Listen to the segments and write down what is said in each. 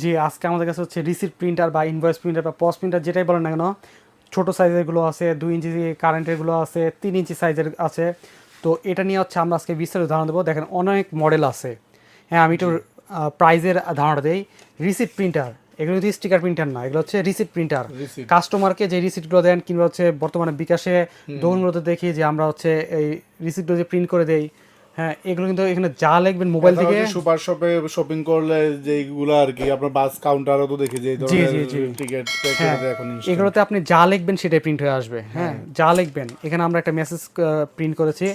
জি আজকে আমাদের কাছে হচ্ছে রিসিপ্ট প্রিন্টার বা ইনভয়েস প্রিন্টার বা পস প্রিন্টার যেটাই বলেন না কেন ছোটো সাইজেরগুলো আছে দুই ইঞ্চি কারেন্টেরগুলো আছে তিন ইঞ্চি সাইজের আছে। তো এটা নিয়ে হচ্ছে আমরা আজকে বিস্তারিত ধারণা দেবো। দেখেন অনেক মডেল আছে। হ্যাঁ আমি একটু প্রাইজের ধারণা দেই। রিসিপ্ট প্রিন্টার এগুলো কিন্তু স্টিকার প্রিন্টার না এগুলো হচ্ছে রিসিপ্ট প্রিন্টার। কাস্টমারকে যে রিসিপ্টগুলো দেন কিংবা হচ্ছে বর্তমানে বিকাশে দোকানগুলোতে দেখি যে আমরা হচ্ছে এই রিসিপ্টগুলো যে প্রিন্ট করে দেই হ্যাঁ এগুলো কিন্তু এখানে যা লিখবেন মোবাইল থেকে সুপার শপে শপিং করলে যেগুলো আর কি আপনার বাস কাউন্টারও তো দেখি যে এই জি, জি। টিকিট হ্যাঁ এখন এগুলোতে আপনি যা লিখবেন সেটাই প্রিন্ট হয়ে আসবে। হ্যাঁ যা লিখবেন এখানে আমরা একটা মেসেজ প্রিন্ট করেছি।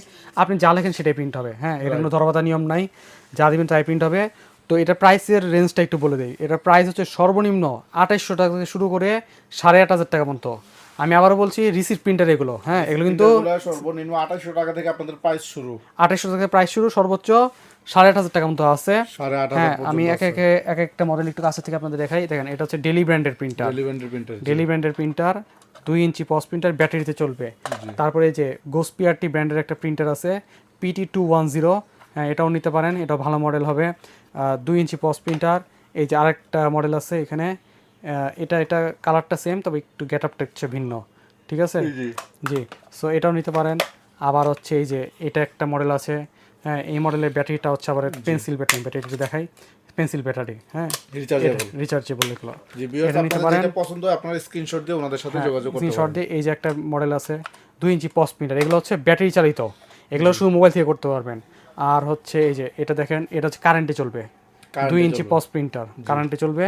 আপনি যা লেখেন সেটাই প্রিন্ট হবে। হ্যাঁ এটা কোনো ধরবাদা নিয়ম নাই। যা দিবেন তাই প্রিন্ট হবে। তো এটা প্রাইসের রেঞ্জটা একটু বলে দিই। এটার প্রাইস হচ্ছে সর্বনিম্ন আঠাইশশো টাকা থেকে শুরু করে সাড়ে আট হাজার টাকা পর্যন্ত। আমি আবারও বলছি রিসিপ্ট প্রিন্টার এগুলো হ্যাঁ এগুলো কিন্তু সর্বনিম্ন আঠাশশো টাকা থেকে আপনাদের প্রাইস শুরু। আঠাইশশো থেকে প্রাইস শুরু সর্বোচ্চ সাড়ে আট হাজার টাকা মতো আছে। হ্যাঁ আমি এক এক এক একটা মডেল একটু কাছে থেকে আপনাদের দেখাই। দেখেন এটা হচ্ছে ডেলি ব্র্যান্ডের প্রিন্টার এলিভেন্টের প্রিন্টার ডেলি ব্র্যান্ডের প্রিন্টার দুই ইঞ্চি পস প্রিন্টার ব্যাটারিতে চলবে। তারপরে এই যে গোসপিআরটি ব্র্যান্ডের একটা প্রিন্টার আছে পিটি টু ওয়ান জিরো হ্যাঁ এটাও নিতে পারেন এটাও ভালো মডেল হবে। দুই ইঞ্চি পস প্রিন্টার এই যে আরেকটা মডেল আছে এখানে এটা এটা কালারটা সেম তবে একটু গেট আপটা হচ্ছে ভিন্ন। ঠিক আছে? জি সো এটাও নিতে পারেন। আবার হচ্ছে এই যে এটা একটা মডেল আছে। হ্যাঁ এই মডেলের ব্যাটারিটা হচ্ছে আবার পেন্সিল ব্যাটারি ব্যাটারিটা দেখাই পেন্সিল ব্যাটারি হ্যাঁ? রিচার্জেবল রিচার্জেবল এগুলো জি ভিউয়ার্স এটা নিতে আপনাদের পারেন। যেটা পছন্দ হয় আপনারা স্ক্রিনশট দিয়ে ওনাদের সাথে যোগাযোগ করতে স্ক্রিনশট দিয়ে এই যে একটা মডেল আছে দুই ইঞ্চি পস প্রিন্টার এগুলো হচ্ছে ব্যাটারি চালিত। এগুলো শুধু মোবাইল থেকে করতে পারবেন। আর হচ্ছে এই যে এটা দেখেন এটা হচ্ছে কারেন্টে চলবে। দুই ইঞ্চি পস প্রিন্টার কারেন্টে চলবে।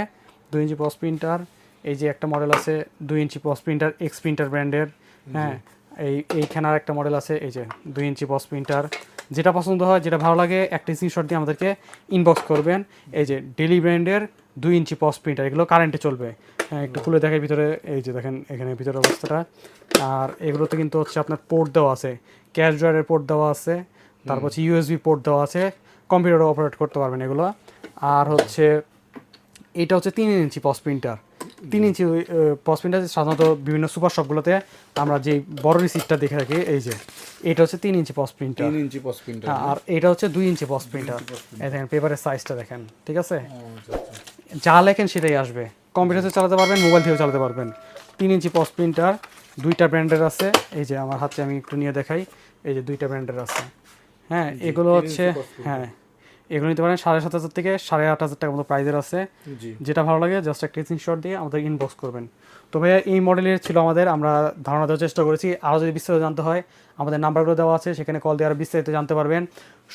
দুই ইঞ্চি পস প্রিন্টার এই যে একটা মডেল আছে দুই inch POS printer X printer ব্র্যান্ডের হ্যাঁ এই এইখানে আর একটা মডেল আছে এই যে দুই ইঞ্চি পস প্রিন্টার। যেটা পছন্দ হয় যেটা ভালো লাগে একটা স্ক্রিনশট দিয়ে আমাদেরকে ইনবক্স করবেন। এই যে ডেলি ব্র্যান্ডের দুই ইঞ্চি পস প্রিন্টার এগুলো কারেন্টে চলবে। হ্যাঁ একটু খুলে দেখে ভিতরে এই যে দেখেন এখানে ভিতরে অবস্থাটা। আর এগুলোতে কিন্তু হচ্ছে আপনার পোর্ট দেওয়া আছে ক্যাশ ড্রয়ারের পোর্ট দেওয়া আছে তারপর হচ্ছে ইউএসবি পোর্ট দেওয়া আছে কম্পিউটারে অপারেট করতে পারবেন এগুলো। আর হচ্ছে এটা হচ্ছে তিন ইঞ্চি পস প্রিন্টার। তিন ইঞ্চি পস প্রিন্টার সাধারণত বিভিন্ন সুপার শপগুলোতে আমরা যে বড় রিসিপ্টটা দেখে থাকি এই যে এটা হচ্ছে তিন ইঞ্চি পস প্রিন্টার। তিন ইঞ্চি পস প্রিন্টার আর এটা হচ্ছে দুই ইঞ্চি পস প্রিন্টার। দেখেন পেপারের সাইজটা দেখেন ঠিক আছে? যা লেখেন সেটাই আসবে। কম্পিউটারে চালাতে পারবেন মোবাইল থেকেও চালাতে পারবেন। তিন ইঞ্চি পস প্রিন্টার দুইটা ব্র্যান্ডের আছে। এই যে আমার হাতে আমি একটু নিয়ে দেখাই এই যে দুইটা ব্র্যান্ডের আছে। হ্যাঁ এগুলো হচ্ছে হ্যাঁ। এগুলো নিতে পারেন সাড়ে সাত হাজার থেকে সাড়ে আট হাজার টাকা মতো প্রাইজের আছে। যেটা ভালো লাগে জাস্ট একটা স্ক্রিনশট দিয়ে আমাদের ইনবক্স করবেন। তো ভাইয়া এই মডেলের ছিল আমাদের আমরা ধারণা দেওয়ার চেষ্টা করেছি। আরও যদি বিস্তারিত জানতে হয় আমাদের নাম্বারগুলো দেওয়া আছে সেখানে কল দিয়ে আরও বিস্তারিত জানতে পারবেন।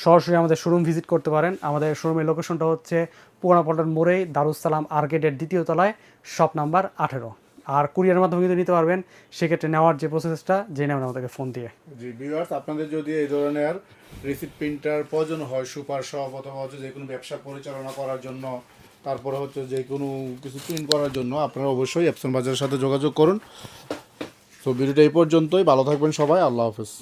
সরাসরি আমাদের শোরুম ভিজিট করতে পারেন। আমাদের শোরুমের লোকেশনটা হচ্ছে পুরানা পল্টন মোড়ে দারুসালাম আর্কেডের দ্বিতীয় তলায় শপ নাম্বার আঠেরো। আর কুরিয়ার মাধ্যমে কিন্তু নিতে পারবেন। সেক্ষেত্রে নেওয়ার যে প্রসেসটা জেনে নেবেন আমাদেরকে ফোন দিয়ে। জি ভিউয়ার্স আপনাদের যদি এই ধরনের রিসিপ্ট প্রিন্টার প্রয়োজন হয়, সুপার শপ অথবা হচ্ছে যে কোনো ব্যবসা পরিচালনা করার জন্য, তারপরে হচ্ছে যে কোনো কিছু প্রিন্ট করার জন্য, আপনারা অবশ্যই অ্যাপসন বাজারের সাথে যোগাযোগ করুন। তো ভিডিওটা এই পর্যন্তই। ভালো থাকবেন সবাই। আল্লাহ হাফেজ।